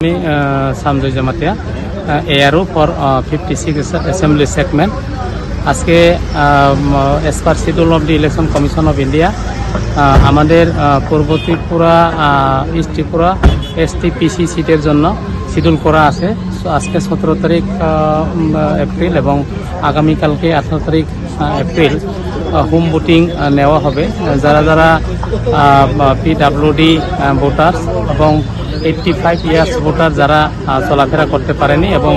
আমি Sanjay Jamatia ARO for fifty six assembly segment আজকে as per schedule of the Election Commission of India আমাদের পূর্ব Tripura east Tripura S T PC সিটের জন্য schedule করা আছে। আজকে সতেরো তারিখ এপ্রিল এবং আগামীকালকে আঠারো তারিখ এপ্রিল হোম ভোটিং নেওয়া হবে। যারা যারা পি পিডাব্লিউডি ভোটার্স এবং এইটটি ফাইভ ইয়ার্স ভোটার যারা চলাফেরা করতে পারেনি এবং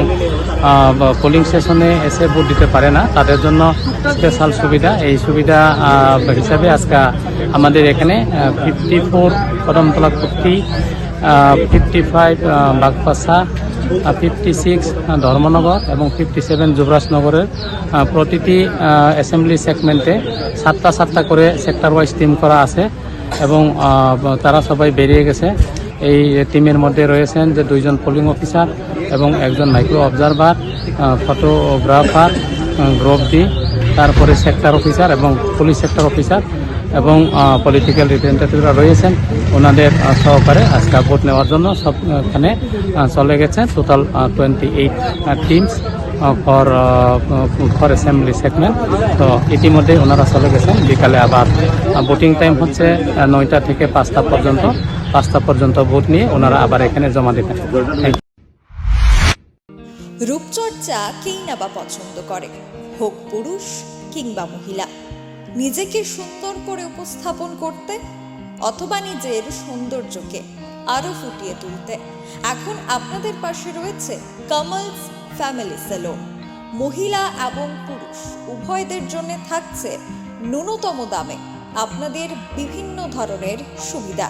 পোলিং স্টেশনে এসে ভোট দিতে পারে না, তাদের জন্য স্পেশাল সুবিধা। এই সুবিধা হিসাবে আজকে আমাদের এখানে fifty four Kadamtala Kurti fifty five Bagbassa fifty six Dharmanagar এবং ফিফটি সেভেন যুবরাজনগরের প্রতিটি অ্যাসেম্বলি সেগমেন্টে সাতটা সাতটা করে সেক্টর ওয়াইজ টিম করা আছে এবং তারা সবাই বেরিয়ে গেছে। এই টিমের মধ্যে রয়েছেন যে দুইজন পোলিং অফিসার এবং একজন micro observer photographer group D তারপরে সেক্টর অফিসার এবং পুলিশ সেক্টর অফিসার এবং পলিটিক্যাল রিপ্রেজেন্টেটিভরা রয়েছেন। ওনাদের সহকারে আজকে ভোট নেওয়ার জন্য সব এখানে চলে গেছে total twenty eight teams for for assembly segment তো ইতিমধ্যেই ওনারা চলে গেছেন। বিকালে আবার ভোটিং টাইম হচ্ছে নয়টা থেকে পাঁচটা পর্যন্ত। পাঁচটা পর্যন্ত ভোট নিয়ে ওনারা আবার এখানে জমা দেবেন। রূপচর্চা কেই না বা পছন্দ করে, হোক পুরুষ কিংবা মহিলা। নিজেকে সুন্দর করে উপস্থাপন করতে অথবা নিজের সৌন্দর্যকে আরও ফুটিয়ে তুলতে। এখন আপনাদের পাশে রয়েছে কামালস ফ্যামিলি সেলুন। মহিলা এবং পুরুষ উভয়দের জন্য থাকছে ন্যূনতম দামে আপনাদের বিভিন্ন ধরনের সুবিধা।